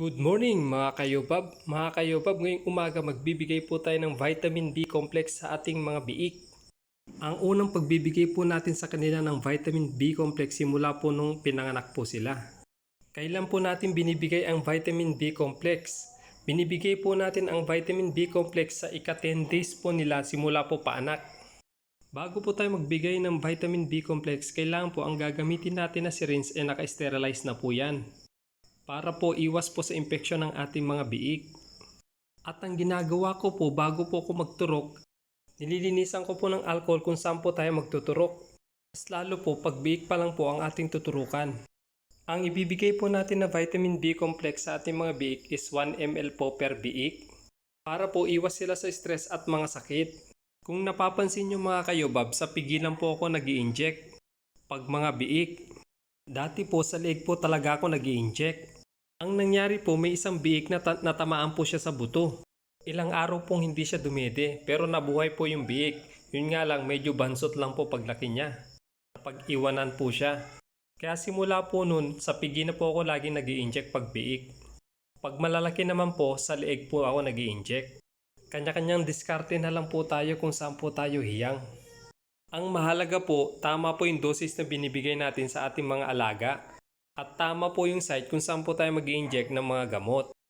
Good morning mga kayobab. Mga kayobab, ngayong umaga magbibigay po tayo ng vitamin B complex sa ating mga biik. Ang unang pagbibigay po natin sa kanila ng vitamin B complex simula po nung pinanganak po sila. Kailan po natin binibigay ang vitamin B complex? Binibigay po natin ang vitamin B complex sa ika-10 days po nila simula po paanak. Bago po tayo magbigay ng vitamin B complex, kailangan po ang gagamitin natin na syringe ay naka-sterilize na po yan para po iwas po sa infeksyon ng ating mga biik. At ang ginagawa ko po bago po ako magturok, nililinisan ko po ng alcohol kung saan po tayo magtuturok. Mas lalo po pag biik pa lang po ang ating tuturukan. Ang ibibigay po natin na vitamin B complex sa ating mga biik is 1 ml po per biik para po iwas sila sa stress at mga sakit. Kung napapansin nyo mga kayobab, sa pigilan po ako nag inject pag mga biik. Dati po sa leeg po talaga ako nag inject ang nangyari po, may isang biik na ta- natamaan po siya sa buto. Ilang araw pong hindi siya dumede, pero nabuhay po yung biik. Yun nga lang, medyo bansot lang po paglaki niya. Pag-iwanan po siya. Kaya simula po nun, sa pigi na po ako lagi nag inject pag biik. Pag malalaki naman po, sa leeg po ako nag inject Kanya-kanyang diskarte na lang po tayo kung saan po tayo hiyang. Ang mahalaga po, tama po yung dosis na binibigay natin sa ating mga alaga at tama po yung site kung saan po tayo mag inject ng mga gamot.